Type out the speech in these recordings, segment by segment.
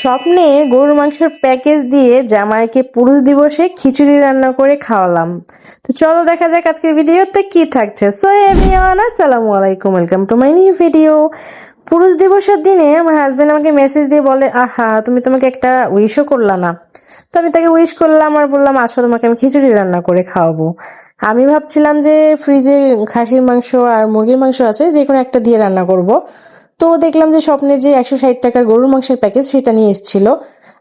স্বপ্নে গরুর মাংসের প্যাকেজ দিয়ে জামাইকে পুরুষ দিবসে খিচুড়ি রান্না করে খাওয়ালাম। তো চলো দেখা যাক আজকের ভিডিওতে কি থাকছে। সো এভরিওয়ান আসসালামু আলাইকুম। Welcome to my new video পুরুষ দিবসের দিনে আমার হাজবেন্ড আমাকে মেসেজ দিয়ে বলে, আহা, তুমি তোমাকে একটা উইশও করলা না। তো আমি তাকে উইশ করলাম আর বললাম, আসো, তোমাকে আমি খিচুড়ি রান্না করে খাওয়াবো। আমি ভাবছিলাম যে ফ্রিজে খাসির মাংস আর মুরগির মাংস আছে, যে কোনো একটা দিয়ে রান্না করব। তো দেখলাম যে স্বপ্নের যে একশো ষাট টাকার গরুর মাংসের প্যাকেজ সেটা নিয়ে এসেছিল।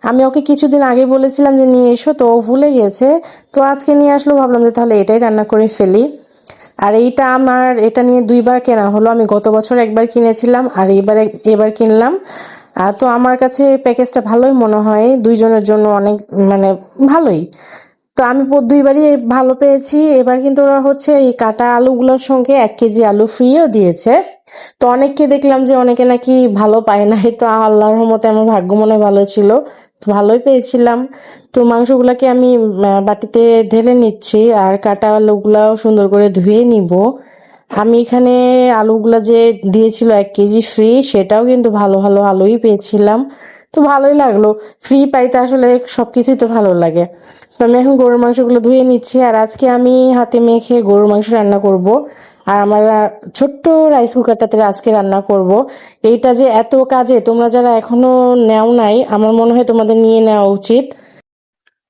আমি ওকে কিছুদিন আগে বলেছিলাম যে নিয়ে এসো, তো ও ভুলে গেছে। তো আজকে নিয়ে আসলো, ভাবলাম যে তাহলে এটাই রান্না করে ফেলি। আর এইটা আমার, এটা নিয়ে দুইবার কেনা হলো। আমি গত বছর একবার কিনেছিলাম, আর এবার এবার কিনলাম। তো আমার কাছে প্যাকেজটা ভালোই মনে হয়। দুইজনের জন্য অনেক মানে ভালোই। তো আমি দুইবারই ভালো পেয়েছি। এবার কিন্তু ওরা হচ্ছে এই কাটা আলুগুলোর সঙ্গে এক কেজি আলু ফ্রিও দিয়েছে। তো অনেককে দেখলাম যে অনেকে নাকি ভালো পায় নাই। তো আল্লাহর রহমতে আমার ভাগ্য মনে ভালো ছিল। তো ভালোই পেয়েছিলাম। তো মাংসগুলাকে আমি বাটিতে ঢেলে নিচ্ছি আর কাটা আলুগুলাও সুন্দর করে ধুয়ে নিব। আমি এখানে আলুগুলা যে দিয়েছিল এক কেজি ফ্রি সেটাও কিন্তু ভালো ভালো আলুই পেয়েছিলাম। তো ভালোই লাগল। ফ্রি পাইতে আসলে সব কিছুই তো ভালো লাগে। তো আমি এখন গরুর মাংসগুলো ধুয়ে নিচ্ছি, আর আজকে আমি হাতে মেখে গরুর মাংস রান্না করব। আর আমার ছোট্ট রাইস কুকারটাতে আজকে রান্না করব। এইটা যে এত কাজে, তোমরা যারা এখনও নেও নাই, আমার মনে হয় তোমাদের নিয়ে নেওয়া উচিত।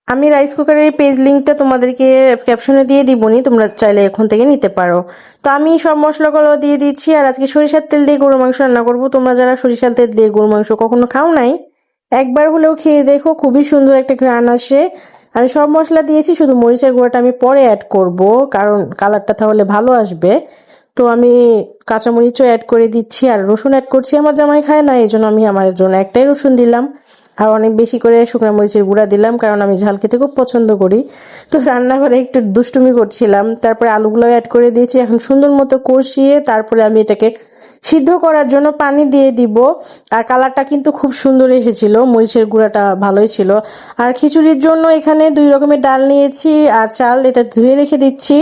আমি রাইস কুকারের পেজ লিঙ্কটা তোমাদেরকে ক্যাপশনে দিয়ে দিবনি, তোমরা চাইলে এখন থেকে নিতে পারো। তো আমি সব মশলাগুলো দিয়ে দিচ্ছি, আর আজকে সরিষার তেল দিয়ে গরু মাংস রান্না করব। তোমরা যারা সরিষার তেল দিয়ে গরু মাংস কখনো খাও নাই, একবার হলেও খেয়ে দেখো, খুবই সুন্দর একটা ঘ্রাণ আসে। আমি সব মশলা দিয়েছি, শুধু মরিচের গুঁড়াটা আমি পরে অ্যাড করব, কারণ কালারটা তাহলে ভালো আসবে। তো আমি কাঁচামরিচও অ্যাড করে দিচ্ছি, আর রসুন অ্যাড করছি। আমার জামাই খায় না, এই জন্য আমি আমার জন্য একটাই রসুন দিলাম। আর অনেক বেশি করে শুকনো মরিচের গুঁড়া দিলাম, কারণ আমি ঝাল খেতে খুব পছন্দ করি। তো রান্নাঘরে একটু দুষ্টুমি করছিলাম, তারপরে আলুগুলো অ্যাড করে দিয়েছি। এখন সুন্দর মতো কষিয়ে তারপরে আমি এটাকে সিদ্ধ করার জন্য পানি দিয়ে দিব। আর কালারটা কিন্তু খুব সুন্দর এসেছিল, মরিচের গুঁড়াটা ভালোই ছিল। আর খিচুড়ির জন্য এখানে দুই রকমের ডাল নিয়েছি, আর চাল এটা ধুয়ে রেখে দিচ্ছি।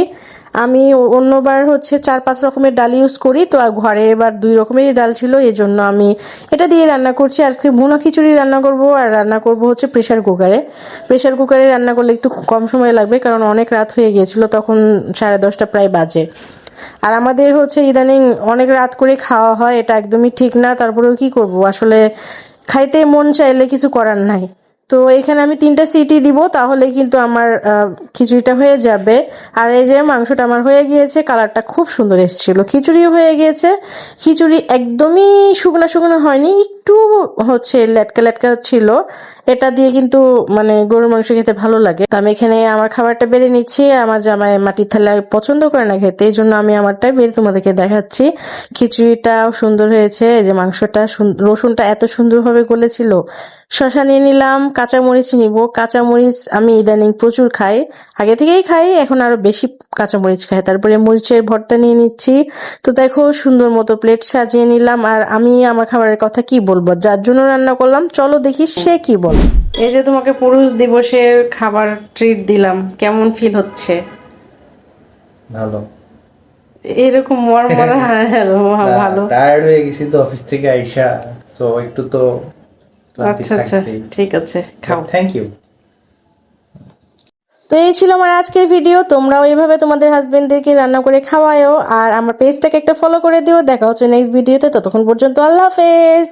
আমি অন্যবার হচ্ছে চার পাঁচ রকমের ডাল ইউজ করি, তো ঘরে এবার দুই রকমেরই ডাল ছিল এই জন্য আমি এটা দিয়ে রান্না করছি। আজকে ভুনা খিচুড়ি রান্না করব, আর রান্না করব হচ্ছে প্রেশার কুকারে প্রেশার কুকারে রান্না করলে একটু কম সময় লাগবে, কারণ অনেক রাত হয়ে গিয়েছিল, তখন সাড়ে দশটা প্রায় বাজে। আর আমাদের হচ্ছে ইদানিং অনেক রাত করে খাওয়া হয়, এটা একদমই ঠিক না, তারপরেও কি করব? আসলে খাইতে মন চাইলে কিছু করার নাই। তো এখানে আমি তিনটা সিটি দিব, তাহলে কিন্তু আমার খিচুড়িটা হয়ে যাবে। আর এই যে মাংসটা আমার হয়ে গিয়েছে, কালারটা খুব সুন্দর এসেছিল। খিচুড়িও হয়ে গিয়েছে। খিচুড়ি একদমই শুকনো শুকনো হয়নি একটু হচ্ছে লেটকা লেটকা ছিল, এটা দিয়ে কিন্তু মানে গরুর মাংস খেতে ভালো লাগে। তো আমি এখানে আমার খাবারটা বেড়ে নিচ্ছি, আমার জামাই মাটির থালা পছন্দ করে না খেতে এই জন্য আমি আমারটাই বেড়ে তোমাদেরকে দেখাচ্ছি। খিচুড়িটাও সুন্দর হয়েছে যে মাংসটা সুন- রসুনটা এত সুন্দরভাবে গলেছিল। শশা নিয়ে নিলাম, কাঁচামরিচ নিব। কাঁচামরিচ আমি ইদানিং প্রচুর খাই, আগে থেকেই খাই, এখন আরও বেশি কাঁচামরিচ খাই। তারপরে মরিচের ভর্তা নিয়ে নিচ্ছি। তো দেখো সুন্দর মতো প্লেট সাজিয়ে নিলাম, আর আমি আমার খাবারের কথা কি বলব। যার জন্য রান্না করলাম চলো দেখি সে কি বল। এই যে তোমাকে পুরুষ দিবসের খাবার ট্রিট দিলাম কেমন ফিল হচ্ছে? ভালো। এরকম মর মরা ভালো। টায়ার্ড হয়ে গেছি তো অফিস থেকে আইসা সো একটু তো আচ্ছা আচ্ছা ঠিক আছে খাও। থ্যাংক ইউ তো এই ছিল আমার আজকের ভিডিও তোমরাও এইভাবে তোমাদের হাজবেন্ডদেরকে রান্না করে খাওয়ায়ও আর আমার পেজটাকে একটা ফলো করে দিও। দেখা হচ্ছে নেক্সট ভিডিওতে ততক্ষণ পর্যন্ত আল্লাহ হাফেজ।